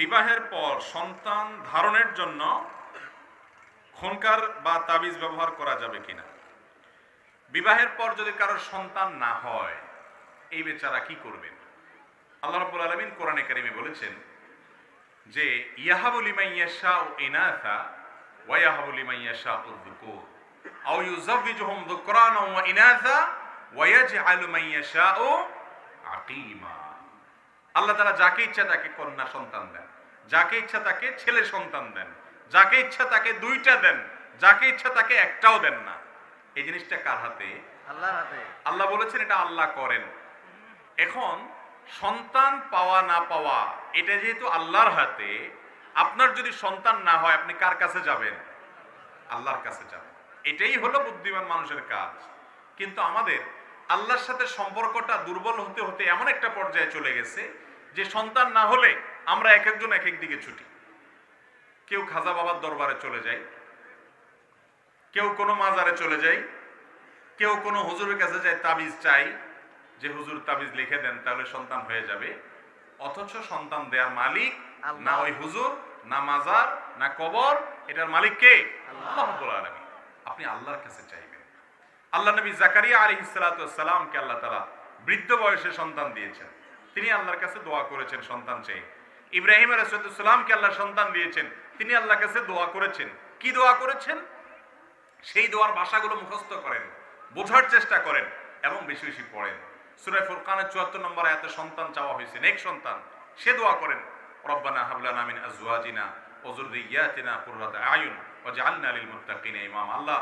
বিবাহের পর সন্তান ধারণের জন্য খনকার বা তাবিজ ব্যবহার করা যাবে কিনা? বিবাহের পর যদি কারোর সন্তান না হয়, এই বেচারা কি করবেন? আল্লাহ রাব্বুল আলামিন কোরআনে কারিমে বলেছেন যে, ইয়াহাবু লিমান ইয়াশাউ ইনাথা ওয়া ইয়াহাবু লিমান ইয়াশাউ যুকুর। আও ইউযাওয়িজুহুম যুকরানা ওয়া ইনাথা ওয়া ইয়াজআলু মান ইয়াশাউ আকিমা। আল্লাহ তারা যাকে ইচ্ছা তাকে কন্যা সন্তান দেন। যাকে ইচ্ছা তাকে ছেলে সন্তান দেন যাকে ইচ্ছা তাকে দুইটা দেন যাকে ইচ্ছা তাকে একটাও দেন না। এই জিনিসটা কার হাতে? আল্লাহর হাতে। আল্লাহ বলেছেন এটা আল্লাহ করেন। এখন সন্তান পাওয়া না পাওয়া এটা যেহেতু আল্লাহর হাতে আপনার যদি সন্তান না হয় আপনি কার কাছে যাবেন? আল্লাহর কাছে যাবেন। এটাই হলো বুদ্ধিমান মানুষের কাজ। কিন্তু আমাদের আল্লাহর সাথে সম্পর্কটা দুর্বল হতে হতে এমন একটা পর্যায়ে চলে গেছে যে সন্তান না হলে আমরা এক একজন এক এক দিকে ছুটি। কেউ খাজা বাবার দরবারে চলে যায় কেউ কোনো মাজারে চলে যায় কেউ কোনো হুজুরের কাছে যায় তাবিজ চাই যে হুজুর তাবিজ লিখে দেন তাহলে সন্তান হয়ে যাবে। অথচ সন্তান দেওয়ার মালিক না ওই হুজুর না মাজার না কবর এটার মালিক কে? আল্লাহ। আপনি আল্লাহর কাছে চাইবেন। আল্লাহ নবী জাকারিয়া আলাইহিস সালাতু সালামকে আল্লাহ তালা বৃদ্ধ বয়সে সন্তান দিয়েছেন। তিনি আল্লাহর কাছে দোয়া করেছেন সন্তান চেয়ে ইব্রাহিম আলাইহিস আল্লাহ সন্তান দিয়েছেন। তিনি আল্লাহর কাছে দোয়া করেছেন। কি দোয়া করেছেন? সেই দোয়ার ভাষাগুলো মুখস্থ করেন, বোঝার চেষ্টা করেন এবং বেশি বেশি পড়েন। সুরায় ফুরকানের চুয়াত্তর নম্বর এত সন্তান চাওয়া হয়েছে, নেক সন্তান। সে দোয়া করেন, রব্বানা হাবলানা আজওয়াজিনা ওয়া যুররিয়াতিনা কুররাতা আয়ুন ওয়াজআলনা লিল মুত্তাকিনা ইমাম। আল্লাহ,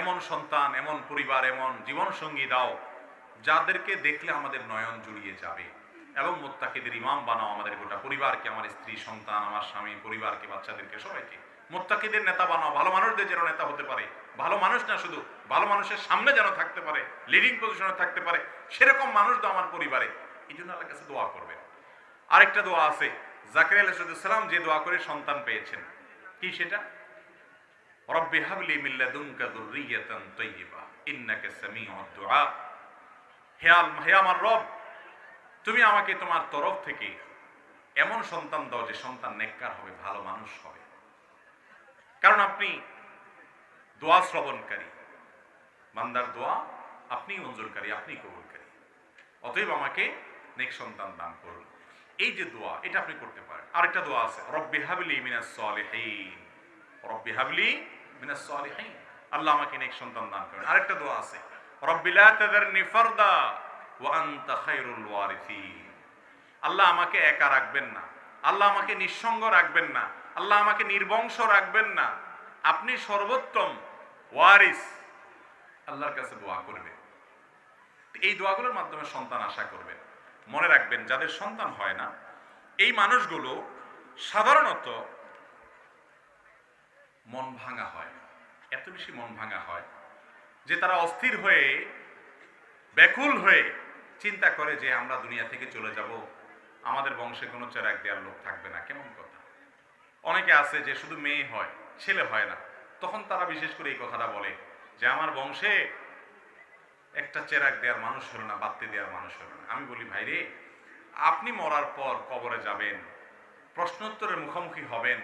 এমন সন্তান, এমন পরিবার, এমন জীবন দাও, যাদেরকে দেখলে আমাদের নয়ন জুড়িয়ে যাবে। এবং মোত্তাকিদের ইমাম বানাও আমাদের গোটা পরিবারকে, আমার স্ত্রী, সন্তান, আমার স্বামী, পরিবারকে, বাচ্চাদেরকে, সবাইকে। মোত্তাকিদের নেতা বানাও, ভালো মানুষদের যেন নেতা হতে পারে। ভালো মানুষ না শুধু, ভালো মানুষের সামনে যেন থাকতে পারে লিডিং পজিশনে থাকতে পারে, সেরকম মানুষ তো আমার পরিবারে। এই জন্য আল্লাহ কাছে দোয়া করবেন। আরেকটা দোয়া আছে, জাকির আলাইসালাম যে দোয়া করে সন্তান পেয়েছেন। কি সেটা? রব্বি হাবলি মিল্লাদুনকা যুররিয়াতান তাইয়্যিবা ইন্নাকা সামিউদ দুআ হে আল- হে আমার রব তুমি আমাকে তোমার তরফ থেকে এমন সন্তান দাও যে সন্তান নেককার হবে, ভালো মানুষ হবে। কারণ আপনি দোয়া শ্রবণকারী। বান্দার দোয়া আপনি মঞ্জুরকারী আপনি কবুলকারী। অতএব আমাকে নেক সন্তান দান করুন। এই যে দোয়া, এটা আপনি করতে পারেন। আরেকটা দোয়া আছে, রব্বি হাবলি মিনাস সলিহিন। রব্বি হাবলি মিনাস সলিহিন। আল্লাহ আমাকে নেক সন্তান দান করেন। আরেকটা দোয়া আছে, রব্বি লা তাযারনি ফারদা। ওয়া আনতা খায়রুল ওয়ারিসিন। আল্লাহ আমাকে একা রাখবেন না। আল্লাহ আমাকে নিঃসঙ্গ রাখবেন না। আল্লাহ আমাকে নির্বংশ রাখবেন না। আপনি সর্বোত্তম ওয়ারিস। আল্লাহর কাছে দোয়া করবেন এই দোয়াগুলোর মাধ্যমে সন্তান আশা করবেন মনে রাখবেন, যাদের সন্তান হয় না, এই মানুষগুলো সাধারণত মন ভাঙা হয়। এত বেশি মন ভাঙা হয় যে তারা অস্থির হয়ে, ব্যাকুল হয়ে চিন্তা করে যে আমরা দুনিয়া থেকে চলে যাব, আমাদের বংশে কোনো চেরাক দেওয়ার লোক থাকবে না, কেমন কথা? অনেকে আছে যে শুধু মেয়ে হয়, ছেলে হয় না। তখন তারা বিশেষ করে এই কথাটা বলে যে আমার বংশে একটা চেরাক দেওয়ার মানুষ হলো না বাত্তি দেওয়ার মানুষ হলো না। আমি বলি, ভাইরে, আপনি মরার পর কবরে যাবেন, প্রশ্নোত্তরের মুখোমুখি হবেন,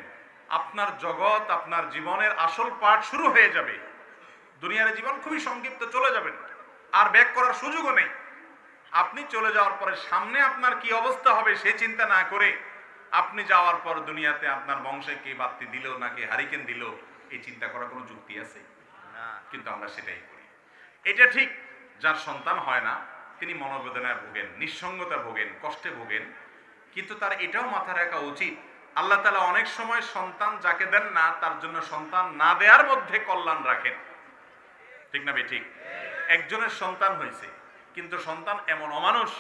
আপনার জগৎ, আপনার জীবনের আসল পাঠ শুরু হয়ে যাবে। দুনিয়ার জীবন খুবই সংক্ষিপ্ত, চলে যাবেন। আর ব্যাক করার সুযোগও নেই। আপনি চলে যাওয়ার পরে সামনে আপনার কি অবস্থা হবে সে চিন্তা না করে আপনি যাওয়ার পর দুনিয়াতে আপনার বংশে কে বাত্তি দিল নাকি হারিকেন দিল এই চিন্তা করার কোনো যুক্তি আছে? কিন্তু আমরা সেটাই করি। এটা ঠিক যার সন্তান হয় না তিনি মনোবেদনায় ভোগেন নিঃসঙ্গতা ভোগেন কষ্টে ভোগেন কিন্তু তার এটাও মাথা রাখা উচিত আল্লাহ তালা অনেক সময় সন্তান যাকে দেন না তার জন্য সন্তান না দেওয়ার মধ্যে কল্যাণ রাখেন। ঠিক না বে ঠিক? একজনের সন্তান হয়েছে কিন্তু সন্তান এমন অমানুষ,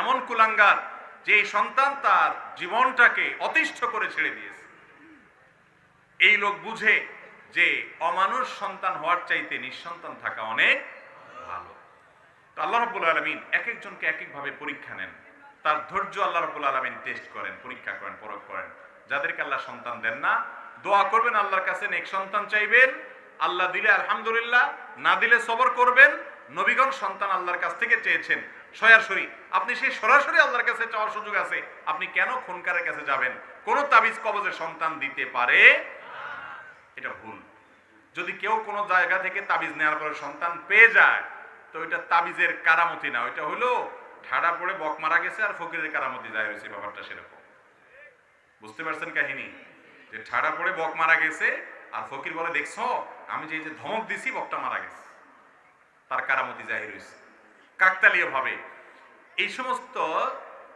এমন কুলাঙ্গার, যে সন্তান তার জীবনটাকে অতিষ্ঠ করে ছেড়ে দিয়েছে। এই লোক বুঝে যে অমানুষ সন্তান হওয়ার চাইতে নিঃসন্তান থাকা অনেক ভালো। তো আল্লাহ রাব্বুল আলামিন এক একজনকে এক একভাবে পরীক্ষা নেন। তার ধৈর্য আল্লাহ রাব্বুল আলামিন টেস্ট করেন, পরীক্ষা করেন, পরখ করেন। যাদেরকে আল্লাহ সন্তান দেন না, দোয়া করবেন আল্লাহর কাছে, নেক সন্তান চাইবেন। আল্লাহ দিলে আলহামদুলিল্লাহ, না দিলে সবর করবেন। নবীগণ সন্তান আল্লাহর কাছ থেকে চেয়েছেন? সরাসরি। আপনি সেই সরাসরি আল্লাহর কাছে চাওয়ার সুযোগ আছে। আপনি কেন খুনকারের কাছে যাবেন? কোন তাবিজ কবজের সন্তান দিতে পারে? এটা ভুল। যদি কেউ কোনো জায়গা থেকে তাবিজ নেওয়ার পরে সন্তান পেয়ে যায়, তো এটা তাবিজের কারামতি না। ওইটা হলো ঠাড়া পড়ে বক মারা গেছে আর ফকিরের কারামতি যায় হয়েছে ব্যাপারটা সেরকম। বুঝতে পারছেন কাহিনী? যে ঠাড়া পড়ে বক মারা গেছে আর ফকির বলে, দেখছ, আমি যে ধমক দিছি, বকটা মারা গেছে। তার কারামতি জাহির হয়েছে। কাকতালীয় ভাবে। এই সমস্ত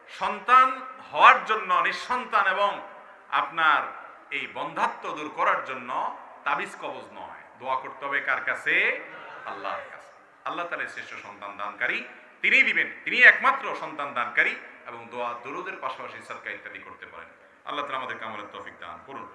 সন্তান হওয়ার জন্য, নিঃসন্তান এবং আপনার এই বন্ধাত্ব দূর করার জন্য তাবিজ কবজ নয়। দোয়া করতে হবে কার কাছে? আল্লাহর কাছে। আল্লাহ তাআলা শ্রেষ্ঠ সন্তান দানকারী তিনিই দিবেন। তিনি একমাত্র সন্তান দানকারী এবং দোয়া দরুদের পাশাপাশি সরকার ইত্যাদি করতে পারেন। আল্লাহ তাআলা আমাদের কামলের তৌফিক দান করুন।